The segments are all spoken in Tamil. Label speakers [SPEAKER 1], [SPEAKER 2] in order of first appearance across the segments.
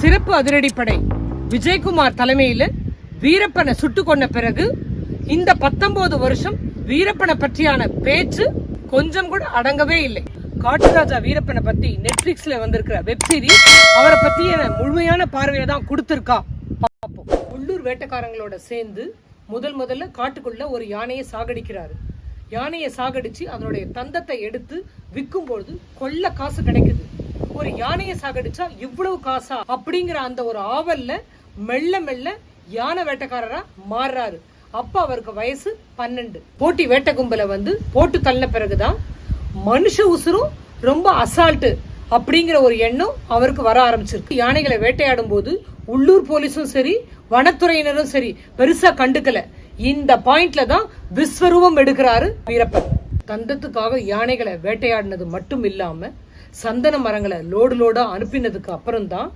[SPEAKER 1] சிறப்பு அதிரடிப்படை விஜயகுமார் தலைமையில் வீரப்பனை சுட்டு கொண்ட பிறகு இந்த பத்தொன்பது வருஷம் வீரப்பனை பற்றியான பேச்சு கொஞ்சம் கூட அடங்கவே இல்லை. காட்டுராஜா வீரப்பனை பத்தி நெட்ஃபிளிக்ஸ்ல வந்திருக்கிற வெப்சீரிஸ் அவரை பத்திய முழுமையான பார்வையை தான் கொடுத்திருக்கா. பார்ப்போம். உள்ளூர் வேட்டக்காரங்களோட சேர்ந்து முதல் முதல்ல காட்டுக்குள்ள ஒரு யானையை சாகடிக்கிறாரு. யானையை சாகடிச்சு அதனுடைய தந்தத்தை எடுத்து விற்கும் பொழுது கொள்ள காசு கிடைக்குது. ஒரு யானையை சாகடிச்சா இவ்வளவு காசா அப்படிங்கிற அந்த ஒரு ஆவல்ல மெல்ல மெல்ல யானை வேட்டைக்காரரா மாறுறாரு. அப்ப அவருக்கு வயசு பன்னெண்டு. போட்டி வேட்டை கும்பல வந்து போட்டு தள்ள பிறகுதான் மனுஷ உசுரும் ரொம்ப அசால்ட்டு அப்படிங்கிற ஒரு எண்ணம் அவருக்கு வர ஆரம்பிச்சிருக்கு. யானைகளை வேட்டையாடும் போது உள்ளூர் போலீஸும் சரி வனத்துறையினரும் சரி பெருசா கண்டுக்கல. இந்த பாயிண்ட்ல தான் விஸ்வரூபம் எடுக்கிறாரு வீரப்பன். தந்தத்துக்காக யானைகளை வேட்டையாடினது மட்டும் இல்லாமல் சந்தன மரங்களை லோடு லோடாக அனுப்பினதுக்கு அப்புறம் தான்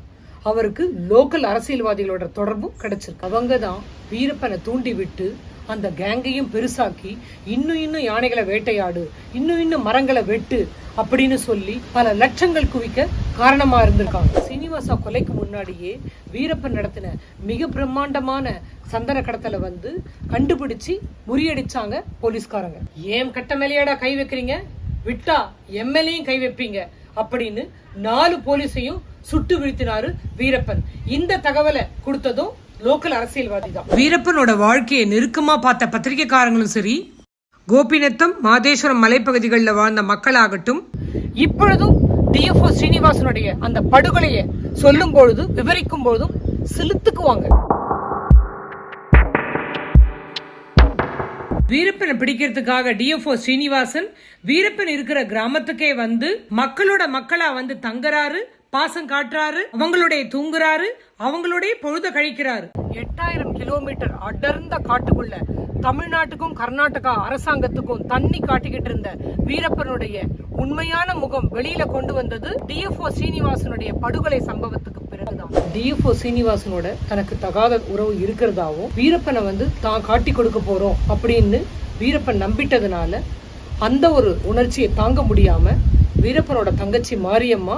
[SPEAKER 1] அவருக்கு லோக்கல் அரசியல்வாதிகளோட தொடர்பும் கிடைச்சிருக்கு. அவங்க தான் வீரப்பனை தூண்டி விட்டு அந்த கேங்கையும் பெருசாக்கி இன்னும் இன்னும் யானைகளை வேட்டையாடு இன்னும் இன்னும் மரங்களை வெட்டு அப்படின்னு சொல்லி பல லட்சங்கள் குவிக்க காரணமாக இருந்திருக்காங்க. சீனிவாசா கொலைக்கு முன்னாடியே வீரப்பன் நடத்தின மிக பிரம்மாண்டமான சந்தன கடத்தலை வந்து கண்டுபிடிச்சு முறியடிச்சாங்க போலீஸ்காரங்க. ஏன் கட்ட மேலையாடா கை வைக்கிறீங்க? விட்டா எம்எல்ஏயும் கை வைப்பீங்க அப்படின்னு நாலு போலீஸையும் சுட்டு வீழ்த்தினாரு வீரப்பன். இந்த தகவலை கொடுத்ததும் லோக்கல் அரசியல்வாதி தான் வீரப்பனோட வாழ்க்கையை நெருக்கமா பார்த்த பத்திரிகைக்காரங்களும் சரி கோபிநத்தம் மாதேஸ்வரம் மலைப்பகுதிகளில் வாழ்ந்த மக்களாகட்டும் இப்பொழுதும் டிஎஃப்ஓ ஸ்ரீனிவாசனுடைய அந்த படுகொலையை சொல்லும் பொழுது விவரிக்கும் பொழுதும் செலுத்துக்குவாங்க. வீரப்பனை பிடிக்கிறதுக்காக டிஎஃப்ஓ ஸ்ரீனிவாசன் வீரப்பன் இருக்கிற கிராமத்துக்கே வந்து மக்களோட மக்களா வந்து தங்குறாரு பாசம் காட்டுறாரு அவங்களுடைய தூங்குறாரு அவங்களுடைய பொழுத கழிக்கிறாரு. எட்டாயிரம் கிலோமீட்டர் அடர்ந்த காட்டுக்குள்ள தமிழ்நாட்டுக்கும் கர்நாடகா அரசாங்கத்துக்கும் தண்ணி காட்டிக்கிட்டு இருந்த வீரப்பனுடைய உண்மையான முகம் வெளியில கொண்டு வந்தது டிஎஃப்ஓ ஸ்ரீனிவாசனுடைய படுகொலை சம்பவத்துக்கு பிறகுதான். டிஎஃப்ஓ சீனிவாசனோட தனக்கு தகாத உறவு இருக்கிறதாவும் வீரப்பனை வந்து தான் காட்டி கொடுக்க போறோம் அப்படின்னு வீரப்பன் நம்பிட்டதுனால அந்த ஒரு உணர்ச்சியை தாங்க முடியாம வீரப்பனோட தங்கச்சி மாரியம்மா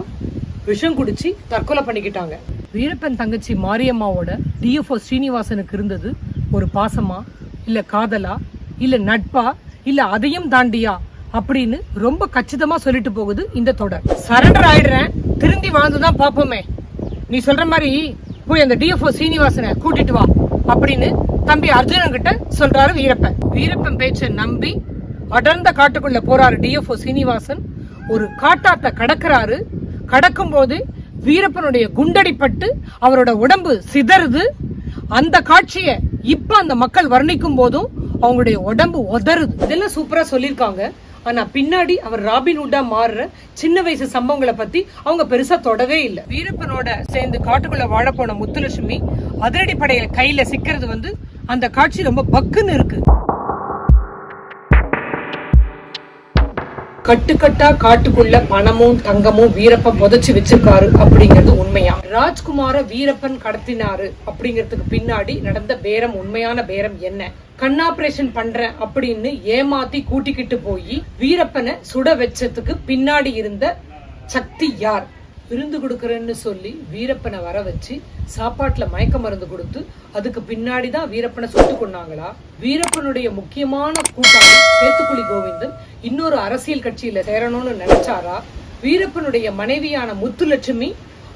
[SPEAKER 1] விஷம் குடிச்சு தற்கொலை பண்ணிக்கிட்டாங்க. வீரப்பன் தங்கச்சி மாரியம்மாவோட டிஎஃப்ஓ ஸ்ரீனிவாசனுக்கு இருந்தது ஒரு பாசமா இல்ல காதலா இல்ல நட்பா இல்ல அதையும் தாண்டியா அப்படின்னு ரொம்ப கச்சிதமா சொல்லிட்டு போகுது இந்த தொடர். சரண்டர் ஆயிடுறேன் திருந்தி வாழ்ந்துதான் பாப்போமே நீ சொல்ற மாதிரி போய் அந்த டிஎஃப்ஓ சீனிவாசனை கூட்டிட்டு வா அப்படின்னு தம்பி அர்ஜுனன் கிட்ட சொல்றாரு வீரப்பன். வீரப்பன் பேச்சை நம்பி அடர்ந்த காட்டுக்குள்ள போறாரு டிஎஃப்ஓ சீனிவாசன். ஒரு காட்டாத்த கடக்குறாரு. கடக்கும் போது வீரப்பனுடைய குண்டடிப்பட்டு அவரோட உடம்பு சிதறுது. அந்த காட்சியை இப்ப அந்த மக்கள் வர்ணிக்கும் போதும் அவங்களுடைய உடம்பு உதறுது. இதெல்லாம் சூப்பரா சொல்லியிருக்காங்க. ஆனா பின்னாடி அவர் ராபின்ஹுட்டா மாறுற சின்ன வயசு சம்பவங்களை பத்தி அவங்க பெருசா தொடவே இல்லை. வீரப்பனோட சேர்ந்து காட்டுக்குள்ள வாழ போன முத்துலட்சுமி அதிரடி படையில கையில சிக்கிறது வந்து அந்த காட்சி ரொம்ப பக்குன்னு இருக்கு. கட்டுக்கட்டா காட்டுக்குள்ள பணமும் தங்கமும் வீரப்பன் புதைச்சு வச்சிருக்காரு அப்படிங்கிறது உண்மையா? ராஜ்குமார வீரப்பன் கடத்தினாரு அப்படிங்கிறதுக்கு பின்னாடி நடந்த பேரம் உண்மையான பேரம் என்ன? கண்ணாபரேஷன் பண்றேன் அப்படின்னு ஏமாத்தி கூட்டிக்கிட்டு போய் வீரப்பனை சுட வச்சதுக்கு பின்னாடி இருந்த சக்தி யார்? விருந்து கொடுக்குறேன்னு சொல்லி வீரப்பனை வர வச்சு சாப்பாட்டில் மயக்க மருந்து கொடுத்து அதுக்கு பின்னாடி தான் வீரப்பனை சுட்டு கொண்டாங்களா வீரப்பனுடைய முக்கியமான கூட்டாளி சேத்துக்குழி கோவிந்தன் இன்னொரு அரசியல் கட்சியில சேரணும்னு நினைச்சாரா? வீரப்பனுடைய மனைவியான முத்துலட்சுமி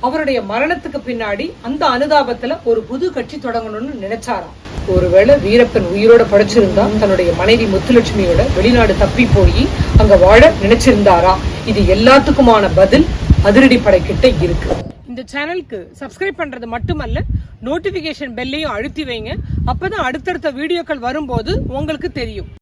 [SPEAKER 1] அவருடைய மரணத்துக்கு பின்னாடி அந்த அனுதாபத்துல ஒரு புது கட்சி தொடங்கணும்னு நினைச்சாராம் ஒருவேளை வீரப்பன் உயிரோட படைச்சிருந்தா தன்னுடைய மனைவி முத்துலட்சுமியோட வெளிநாடு தப்பி போய் அங்க வாழ நினைச்சிருந்தாரா? இது எல்லாத்துக்குமான பதில். அதிரடி படைக்கிட்ட இருக்கு. இந்த சேனலுக்கு சப்ஸ்கிரைப் பண்றது மட்டுமல்ல நோட்டிபிகேஷன் பெல்லையும் அழுத்தி வைங்க. அப்பதான் அடுத்தடுத்த வீடியோக்கள் வரும்போது உங்களுக்கு தெரியும்.